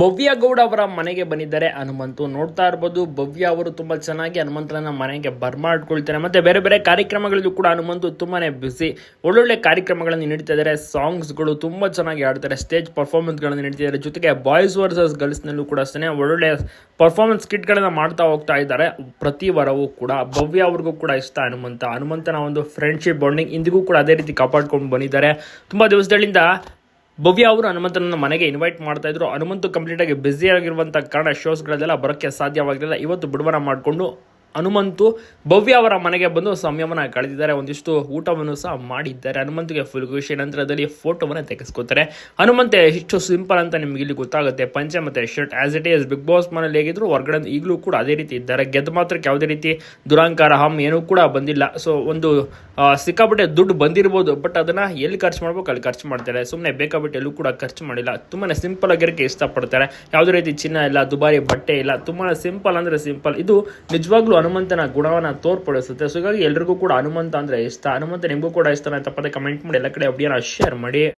ಭವ್ಯ ಗೌಡ ಅವರ ಮನೆಗೆ ಬಂದಿದ್ದಾರೆ. ಹನುಮಂತು ನೋಡ್ತಾ ಇರ್ಬೋದು. ಭವ್ಯ ಅವರು ತುಂಬಾ ಚೆನ್ನಾಗಿ ಹನುಮಂತನ ಮನೆಗೆ ಬರ್ಮಾಡ್ಕೊಳ್ತಾರೆ. ಮತ್ತೆ ಬೇರೆ ಬೇರೆ ಕಾರ್ಯಕ್ರಮಗಳಲ್ಲೂ ಕೂಡ ಹನುಮಂತು ತುಂಬಾನೇ ಬ್ಯುಸಿ ಒಳ್ಳೊಳ್ಳೆ ಕಾರ್ಯಕ್ರಮಗಳನ್ನು ನೀಡ್ತಾ ಇದ್ದಾರೆ. ಸಾಂಗ್ಸ್ಗಳು ತುಂಬಾ ಚೆನ್ನಾಗಿ ಆಡ್ತಾರೆ ಸ್ಟೇಜ್ ಪರ್ಫಾರ್ಮೆನ್ಸ್ಗಳನ್ನು ನೀಡ್ತಿದ್ದಾರೆ ಜೊತೆಗೆ ಬಾಯ್ಸ್ ವರ್ಸಸ್ ಗರ್ಲ್ಸ್ನಲ್ಲೂ ಕೂಡ ಅಷ್ಟೇ ಒಳ್ಳೊಳ್ಳೆ ಪರ್ಫಾರ್ಮೆನ್ಸ್ ಕಿಟ್ಗಳನ್ನ ಮಾಡ್ತಾ ಹೋಗ್ತಾ ಇದ್ದಾರೆ. ಪ್ರತಿ ವಾರವೂ ಕೂಡ ಭವ್ಯ ಅವ್ರಿಗೂ ಕೂಡ ಇಷ್ಟ ಹನುಮಂತ. ಹನುಮಂತನ ಒಂದು ಫ್ರೆಂಡ್ಶಿಪ್ ಬಾಂಡಿಂಗ್ ಇಂದಿಗೂ ಕೂಡ ಅದೇ ರೀತಿ ಕಾಪಾಡ್ಕೊಂಡು ಬಂದಿದ್ದಾರೆ. ತುಂಬಾ ದಿವಸಗಳಿಂದ ಭವ್ಯ ಅವರು ಹನುಮಂತನನ್ನು ಮನೆಗೆ ಇನ್ವೈಟ್ ಮಾಡ್ತಾ ಇದ್ರು. ಹನುಮಂತು ಕಂಪ್ಲೀಟ್ ಆಗಿ ಬ್ಯುಸಿ ಆಗಿರುವಂತ ಕಾರಣ ಶೋಸ್ಗಳಲ್ಲೆಲ್ಲ ಬರೋಕ್ಕೆ ಸಾಧ್ಯವಾಗಿರಲಿಲ್ಲ. ಇವತ್ತು ಬಿಡುವನ ಮಾಡಿಕೊಂಡು ಹನುಮಂತು ಭವ್ಯ ಅವರ ಮನೆಗೆ ಬಂದು ಸಮಯವನ್ನು ಕಳೆದಿದ್ದಾರೆ. ಒಂದಿಷ್ಟು ಊಟವನ್ನು ಸಹ ಮಾಡಿದ್ದಾರೆ. ಹನುಮಂತಿಗೆ ಫುಲ್ ಖುಷಿ. ನಂತರದಲ್ಲಿ ಫೋಟೋವನ್ನು ತೆಗೆಸ್ಕೊತಾರೆ. ಹನುಮಂತೆ ಎಷ್ಟು ಸಿಂಪಲ್ ಅಂತ ನಿಮ್ಗೆ ಇಲ್ಲಿ ಗೊತ್ತಾಗುತ್ತೆ. ಪಂಚೆ ಮತ್ತೆ shirt as it is Bigg Boss ಮನೇಲಿ ಹೇಗಿದ್ರು ಹೊರಗಡೆ ಈಗಲೂ ಕೂಡ ಅದೇ ರೀತಿ ಇದ್ದಾರೆ. ಗೆದ್ದ ಮಾತ್ರಕ್ಕೆ ಯಾವುದೇ ರೀತಿ ದುರಂಕಾರ, ಹಮ್ ಏನೂ ಕೂಡ ಬಂದಿಲ್ಲ. ಸೊ ಒಂದು ಸಿಕ್ಕಾಪಟ್ಟೆ ದುಡ್ಡು ಬಂದಿರ್ಬೋದು. ಬಟ್ ಅದನ್ನ ಎಲ್ಲಿ ಖರ್ಚು ಮಾಡ್ಬೇಕು? ಅಲ್ಲಿ ಖರ್ಚು ಮಾಡ್ತಾರೆ. ಸುಮ್ಮನೆ ಬೇಕಾಬಿಟ್ಟು ಎಲ್ಲೂ ಕೂಡ ಖರ್ಚು ಮಾಡಿಲ್ಲ. ತುಂಬಾನೇ ಸಿಂಪಲ್ ಆಗಿರೋಕ್ಕೆ ಇಷ್ಟಪಡ್ತಾರೆ. ಯಾವುದೇ ರೀತಿ ಚಿನ್ನ ಇಲ್ಲ, ದುಬಾರಿ ಬಟ್ಟೆ ಇಲ್ಲ. ತುಂಬಾ ಸಿಂಪಲ್ ಅಂದ್ರೆ ಸಿಂಪಲ್ ಇದು ನಿಜವಾಗ್ಲೂ ಹನುಮಂತನ ಗುಣವನ್ನ ತೋರ್ಪಡಿಸುತ್ತೆ. ಸೊ ಹೀಗಾಗಿ ಎಲ್ರಿಗೂ ಕೂಡ ಹನುಮಂತ ಅಂದ್ರೆ ಇಷ್ಟ. ಹನುಮಂತ ನಿಮಗೂ ಕೂಡ ಇಷ್ಟ ತಪ್ಪದೆ ಕಮೆಂಟ್ ಮಾಡಿ. ಎಲ್ಲ ಕಡೆ ಅಪ್ಡಿಯನ್ನು ಶೇರ್ ಮಾಡಿ.